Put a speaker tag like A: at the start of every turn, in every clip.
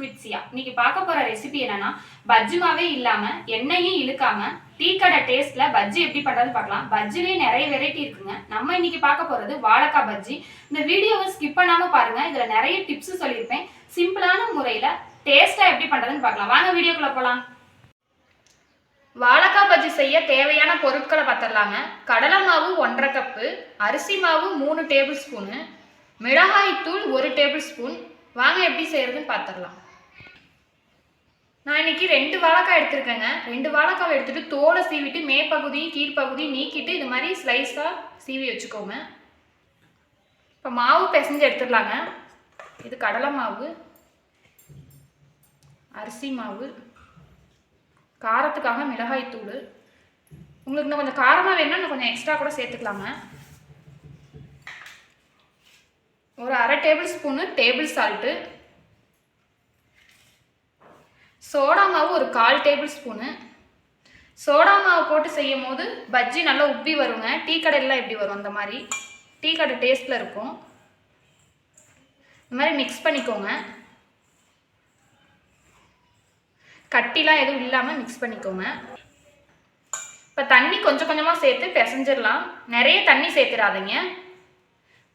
A: Cook with சியா இன்னைக்கு பார்க்க போற ரெசிபி என்னன்னா பஜ்ஜிமாவே இல்லாம எண்ணெயும் இழுக்காம டீ கடை டேஸ்ட்ல பஜ்ஜி எப்படி பண்றதுன்னு பார்க்கலாம். பஜ்ஜிலேயே நிறைய வெரைட்டி இருக்குங்க. நம்ம இன்னைக்கு பார்க்க போறது வாழைக்காய் பஜ்ஜி. இந்த வீடியோவை ஸ்கிப் பண்ணாம பாருங்க. இதுல நிறைய டிப்ஸ் சொல்லியிருப்பேன். சிம்பிளான முறையில டேஸ்டா எப்படி பண்றதுன்னு பார்க்கலாம். வாங்க வீடியோக்குள்ள போலாம். வாழைக்காய் பஜ்ஜி செய்ய தேவையான பொருட்களை பார்த்துடலாங்க. கடலை மாவு ஒன்றரை கப்பு அரிசி மாவு மூணு டேபிள் ஸ்பூனு மிளகாய்த்தூள் ஒரு டேபிள் ஸ்பூன் வாங்க எப்படி செய்யறதுன்னு பார்த்துடலாம். நான் இன்னைக்கு ரெண்டு வாழைக்காய் எடுத்திருக்கேங்க. ரெண்டு வாழைக்காய் எடுத்துகிட்டு தோலை சீவிட்டு மேற்பகுதியும் கீழ்ப்பகுதியும் நீக்கிட்டு இது மாதிரி ஸ்லைஸாக சீவி வச்சுக்கோங்க. இப்போ மாவு பிசைஞ்சு எடுத்துடலாங்க. இது கடலை மாவு அரிசி மாவு காரத்துக்காக மிளகாய்த்தூள் உங்களுக்கு இன்னும் கொஞ்சம் காரமாக வேணும்னா இன்னும் கொஞ்சம் எக்ஸ்ட்ரா கூட சேர்த்துக்கலாங்க. ஒரு அரை table spoon table salt soda மாவு ஒரு கால் டேபிள் ஸ்பூனு. சோடா மாவு போட்டு செய்யும் போது பஜ்ஜி நல்லா உப்பி வருங்க. டீ கடையிலாம் எப்படி வரும் அந்த மாதிரி? டீ கடை டேஸ்ட்டில் இருக்கும். இந்த மாதிரி மிக்ஸ் பண்ணிக்கோங்க. கட்டிலாம் எதுவும் இல்லாமல் மிக்ஸ் பண்ணிக்கோங்க. இப்போ தண்ணி கொஞ்சம் கொஞ்சமாக சேர்த்து பிசைஞ்சிடலாம். நிறைய தண்ணி சேர்த்துடாதீங்க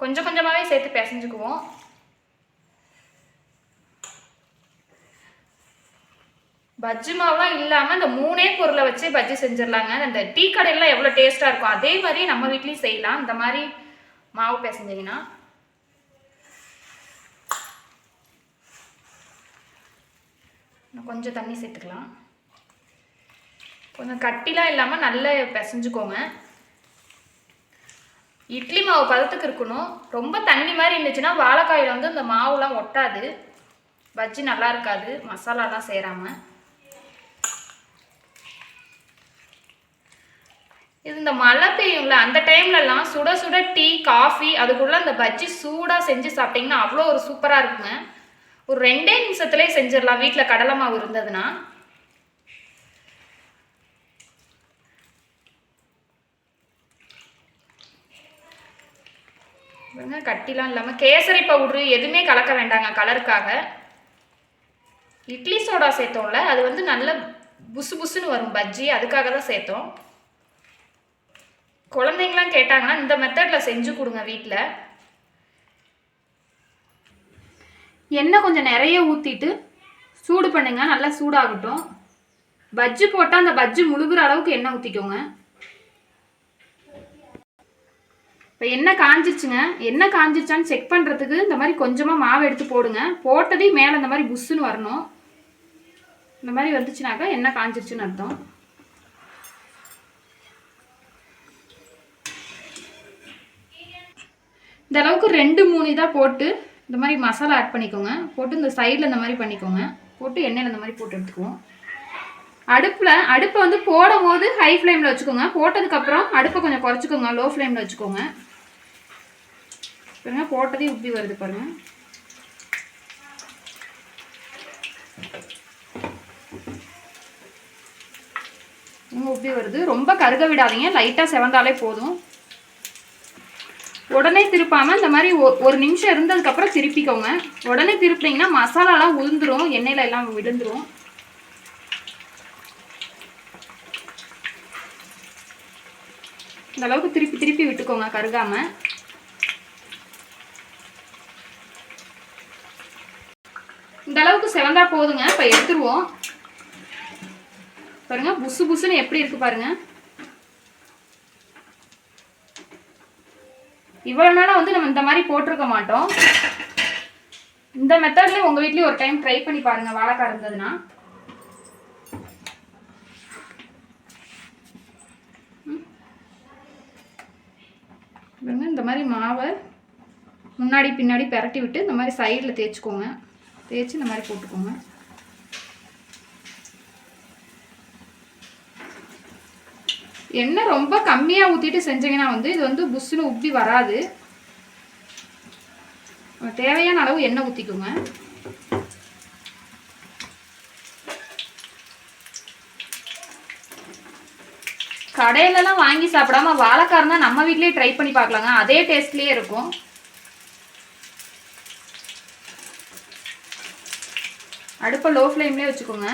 A: கொஞ்சம் கொஞ்சமாகவே சேர்த்து பிசைஞ்சுக்குவோம். பஜ்ஜி மாவுலாம் இல்லாமல் இந்த மூணே பொருளை வச்சு பஜ்ஜி செஞ்சிடலாங்க. இந்த டீ கடையிலாம் எவ்வளோ டேஸ்ட்டாக இருக்கும் அதே மாதிரி நம்ம வீட்லேயும் செய்யலாம். இந்த மாதிரி மாவு பிசைஞ்சிங்கன்னா. கொஞ்சம் தண்ணி சேர்த்துக்கலாம். கொஞ்சம் கட்டிலாம் இல்லாமல் நல்லா பிசைஞ்சுக்கோங்க. இட்லி மாவு பதத்துக்கு இருக்கணும். ரொம்ப தண்ணி மாதிரி இருந்துச்சுன்னா வாழைக்காயில் வந்து இந்த மாவுலாம் ஒட்டாது. பஜ்ஜி நல்லா இருக்காது. மசாலாலாம் செய்கிறாமல் இது இந்த மழை பெய்யும்ல அந்த டைம்லலாம் சுட சுட டீ காஃபி அதுக்குள்ள அந்த பஜ்ஜி சூடாக செஞ்சு சாப்பிட்டிங்கன்னா அவ்வளோ ஒரு சூப்பராக இருக்குங்க. ஒரு ரெண்டே நிமிஷத்துலேயே செஞ்சிடலாம் வீட்டில் கடலை மாவு இருந்ததுன்னா. பாருங்க, கட்டிலாம் இல்லாமல் கேசரி பவுட்ரு எதுவுமே கலக்க வேண்டாங்க கலருக்காக. இட்லி சோடா சேர்த்தோம்ல அது வந்து நல்ல புசு புசுன்னு வரும் பஜ்ஜி அதுக்காக தான் சேர்த்தோம். குழந்தைங்களாம் கேட்டாங்கன்னா இந்த மெத்தடில் செஞ்சு கொடுங்க வீட்டில் எண்ணெய் கொஞ்சம் நிறைய ஊற்றிட்டு சூடு பண்ணுங்க. நல்லா சூடாகட்டும். பஜ்ஜி போட்டால் அந்த பஜ்ஜி முழுகிற அளவுக்கு எண்ணெய் ஊற்றிக்கோங்க இப்போ எண்ணெய் காஞ்சிச்சுங்க எண்ணெய் காஞ்சிச்சான்னு செக் பண்ணுறதுக்கு இந்த மாதிரி கொஞ்சமாக மாவு எடுத்து போடுங்க. போட்டதையும் மேலே இந்த மாதிரி புஷ்ஷுன்னு வரணும். இந்த மாதிரி வந்துச்சுனாக்கா எண்ணெய் காஞ்சிருச்சுன்னு அர்த்தம். இந்த அளவுக்கு ரெண்டு மூணு இதாக போட்டு இந்த மாதிரி மசாலா ஆட் பண்ணிக்கோங்க. போட்டு இந்த சைடில் இந்த மாதிரி பண்ணிக்கோங்க. போட்டு எண்ணெயில் இந்த மாதிரி போட்டு எடுத்துக்குவோம். அடுப்பில் அடுப்பை வந்து போடும் போது ஹை ஃப்ளேமில் வச்சுக்கோங்க. போட்டதுக்கப்புறம் அடுப்பை கொஞ்சம் குறைச்சிக்கோங்க. லோ ஃப்ளேமில் வச்சுக்கோங்க. பாருங்க போட்டதே உப்பி வருது பாருங்க. உப்பி வருது. ரொம்ப கருக விடாதீங்க. லைட்டாக செவந்தாலே போதும். உடனே திருப்பாம இந்த மாதிரி ஒ- ஒரு நிமிஷம் இருந்ததுக்கப்புறம் திருப்பிக்கோங்க. உடனே திருப்பினீங்கன்னா மசாலாலாம் உளுந்துரும் எண்ணெயில எல்லாம் விழுந்துரும். இந்த அளவுக்கு திருப்பி திருப்பி விட்டுக்கோங்க கருகாம. இந்த அளவுக்கு செவந்தா போதுங்க இப்போ எடுத்துருவோம். பாருங்க புசு புசுன்னு எப்படி இருக்கு பாருங்க. இவ்வளோ நாளாக வந்து நம்ம இந்த மாதிரி போட்டிருக்க மாட்டோம். இந்த மெத்தட்லேயே உங்கள் வீட்லேயும் ஒரு டைம் ட்ரை பண்ணி பாருங்கள் வாழைக்காய் இருந்ததுன்னா. இந்த மாதிரி மாவை முன்னாடி பின்னாடி பெரட்டி விட்டு இந்த மாதிரி சைடில் தேய்ச்சிக்கோங்க. தேய்ச்சி இந்த மாதிரி போட்டுக்கோங்க. எண்ணெய் ரொம்ப கம்மியாக ஊற்றிட்டு செஞ்சீங்கன்னா வந்து இது வந்து புஷ்ஷுன்னு உப்பி வராது. தேவையான அளவு எண்ணெய் ஊற்றிக்கோங்க கடையிலலாம் வாங்கி சாப்பிடாம வாழைக்காய் இருந்தால் நம்ம வீட்லேயே ட்ரை பண்ணி பார்க்கலாங்க. அதே டேஸ்ட்லேயே இருக்கும். அடுப்பை லோ ஃப்ளேம்லேயே வச்சுக்கோங்க.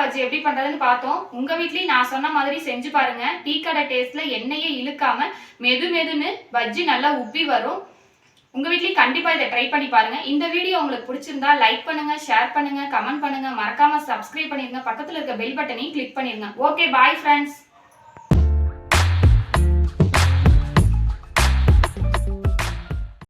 A: பஜ்ஜி எப்படி பண்ணுறதுன்னு பார்த்தோம். உங்கள் வீட்லேயும் நான் சொன்ன மாதிரி செஞ்சு பாருங்க. டீ கடை டேஸ்ட்டில் எண்ணெயை இழுக்காம மெது மெதுன்னு பஜ்ஜி நல்லா உப்பி வரும். உங்கள் வீட்லயும் கண்டிப்பாக இதை ட்ரை பண்ணி பாருங்க. இந்த வீடியோ உங்களுக்கு பிடிச்சிருந்தா லைக் பண்ணுங்க ஷேர் பண்ணுங்க கமெண்ட் பண்ணுங்க. மறக்காம சப்ஸ்கிரைப் பண்ணிருங்க. பக்கத்தில் இருக்க பெல் பட்டனையும் கிளிக் பண்ணிருங்க. Okay bye friends